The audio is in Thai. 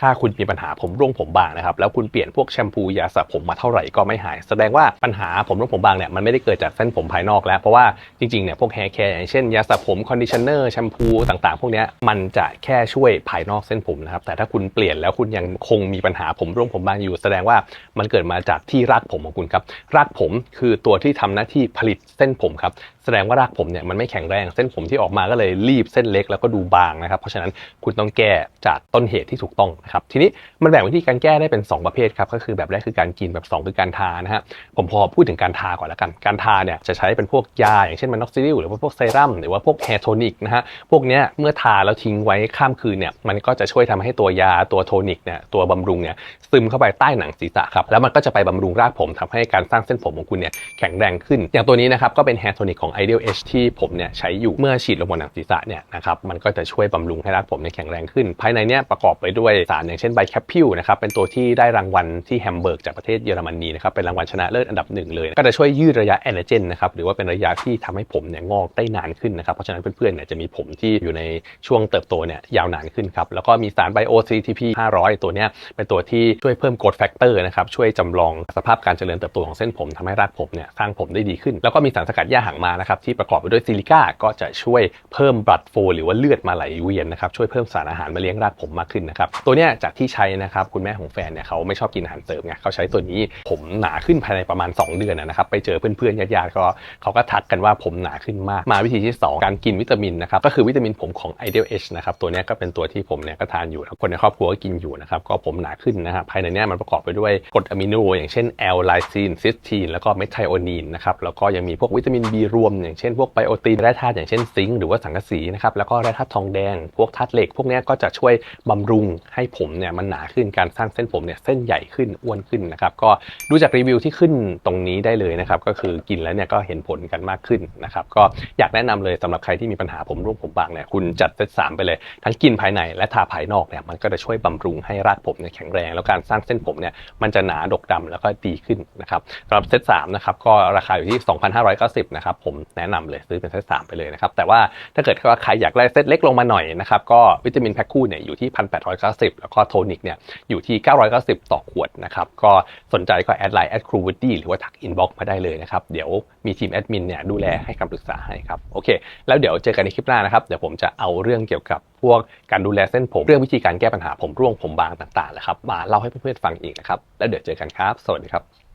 ถ้าคุณมีปัญหาผมร่วงผมบางนะครับแล้วคุณเปลี่ยนพวกแชมพูยาสระผมมาเท่าไหร่ก็ไม่หาย แสดงว่าปัญหาผมร่วงผมบางเนี่ยมันไม่ได้เกิดจากเส้นผมภายนอกแล้วเพราะว่าจริงๆเนี่ยพวกแฮร์แคร์อย่างเช่นยาสระผมคอนดิชเนอร์แชมพูต่างๆ พวกนี้มันจะแค่ช่วยภายนอกเส้นผมนะครับแต่ถ้าคุณเปลี่ยนแล้วคุณยังคงมีปัญหาผมร่วงผมบางอยู่ แสดงว่ามันเกิดมาจากที่รากผมของคุณครับรากผมคือตัวที่ทำหน้าที่ผลิตเส้นผมครับแสดงว่ารากผมเนี่ยมันไม่แข็งแรงเส้นผมที่ออกมาก็เลยรีบเส้นเล็กแล้วก็ดูบางนะครับเพราะฉะนั้นคุณต้องแก้จากต้นเหตุที่ถูกต้องครับทีนี้มันแบ่งวิธีการแก้ได้เป็น 2 ประเภทครับก็คือแบบแรกคือการกินแบบ 2 คือการทานะฮะผมพอพูดถึงการทาก่อนแล้วกัน การทาเนี่ยจะใช้เป็นพวกยา อย่างเช่นมันนอกซิลิลหรือว่าพวกเซรั่มหรือว่าพวกแฮร์โทนิกนะฮะพวกเนี้ยเมื่อทาแล้วทิ้งไว้ข้ามคืนเนี่ยมันก็จะช่วยทำให้ตัวยาตัวโทนิกเนี่ยตัวบำรุงเนี่ยซึมเข้าไปใต้หนังศีรษะครับแล้วมันก็จะไปบำรุงรากผมทำให้การสร้างเส้นผมของคุณเนี่ยแข็งแรงขึ้น อย่างตัวนี้นะครับก็เป็นแฮร์โทนิกของ Ideal H ที่ผมเนี่ยใช้อยู่เมื่อฉีดลงบนหนังศีรษะเนี่ยนะครับมันก็จะช่วยบำรุงให้รากผมเนี่ยแข็งแรงขึ้น ภายในเนี่ยประกอบไปด้วยสารอย่างเช่นไบแคปพิลนะครับเป็นตัวที่ได้รางวัลที่แฮมเบิร์กจากประเทศเยอรมนีนะครับเป็นรางวัลชนะเลิศอันดับหนึ่งเลย ก็จะช่วยยืดระยะแอนาเจนนะครับหรือว่าเป็นระยะที่ทำให้ผมเนี่ยงอกได้นานขึ้นนะครับเพราะฉะนั้นเพื่อนๆเนี่ยจะมีผมที่อยู่ในช่วงเติบโตเนี่ยยาวนานขึ้นครับแล้วก็มีสารไบโอ CTP 500 ตัวเนี้ยเป็นตัวที่ช่วยเพิ่ม growth factor นะครับช่วยจำลองสภาพการเจริญเติบโตของเส้นผมทำให้รากผมเนี่ยสร้างผมได้ดีขึ้น แล้วก็มีสารสกัดหญ้าหางมานะครับที่ประกอบไปด้วยซิลิก้าก็จะช่วยเพิ่ม blood flow หรือว่าเลือดมาไหลเวียนนะครับช่วยเพิ่มสารอาหารมาเลี้ยงรากผมมากขึ้นนะครับตัวเนี้ยจากที่ใช้นะครับคุณแม่ของแฟนเนี่ยเขาไม่ชอบกินอาหารเสริมไงเขาใช้ตัวนี้ผมหนาขึ้นภายในประมาณ 2 เดือนนะครับไปเจอเพื่อนๆญาติๆก็เขาก็ทักกันว่าผมหนาขึ้นมากมาวิธีที่ 2 การกินวิตามินนะครับก็คือวิตามินผมของ Ideal H นะครับตัวนี้ก็เป็นตัวที่ผมเนี่ยก็ทานอยู่แล้วคนในครอบครัวก็กินอยู่นะครับก็ผมหนาขึ้นนะครับภายในนี้มันประกอบไปด้วยกรดอะมิโนอย่างเช่นแอลไลซีนซิสทีนแล้วก็เมทไทโอนีนนะครับแล้วก็ยังมีพวกวิตามิน B รวม อย่างเช่นพวกไบโอตีนแร่ธาตุอย่างเช่นซิงค์หรือว่าสังกะสีนะครับแล้วก็แร่ธาตุทองแดง พวกธาตุเหล็ก พวกนี้ก็จะช่วยบำรุงให้ผมเนี่ยมันหนาขึ้นการสร้างเส้นผมเนี่ยเส้นใหญ่ขึ้นอ้วนขึ้นนะครับก็ดูจากรีวิวที่ขึ้นตรงนี้ได้เลยนะครับก็คือกินแล้วเนี่ยก็เห็นผลกันมากขึ้นนะครับก็อยากแนะนำเลยสำหรับใครที่มีปัญหาผมร่วงผมบางเนี่ยคุณจัดเซตสามไปเลย ทั้งกินภายในและทาภายนอกเนี่ยมันก็จะช่วยบำรุงให้รากผมเนี่ยแข็งแรง แล้วการสร้างเส้นผมเนี่ยมันจะหนาดกดำแล้วก็ดีขึ้นนะครับสำหรับเซตสามนะครับก็ราคาอยู่ที่ 2,590นะครับผมแนะนำเลยซื้อเป็นเซตสามไปเลยนะครับแต่ว่าถ้าเกิดว่าใครอยากได้เซตเล็กลงมาหน่อยนะครับก็วิตามินแพ็คคู่เนี่ยอยู่ที่ 1,890แล้วก็โทนิกเนี่ยอยู่ที่ 990 ต่อขวดนะครับ ก็สนใจก็แอดไลน์แอดครูวูดดี้หรือว่าทักอินบ็อกมาได้เลยนะครับ เดี๋ยวมีทีมแอดมินเนี่ยดูแลให้คำปรึกษาให้ครับ โอเค แล้วเดี๋ยวเจอกันในคลิปหน้านะครับ เดี๋ยวผมจะเอาเรื่องเกี่ยวกับพวกการดูแลเส้นผม เรื่องวิธีการแก้ปัญหาผมร่วงผมบางต่างๆนะครับ มาเล่าให้เพื่อนๆฟังอีกนะครับ แล้วเดี๋ยวเจอกันครับ สวัสดีครับ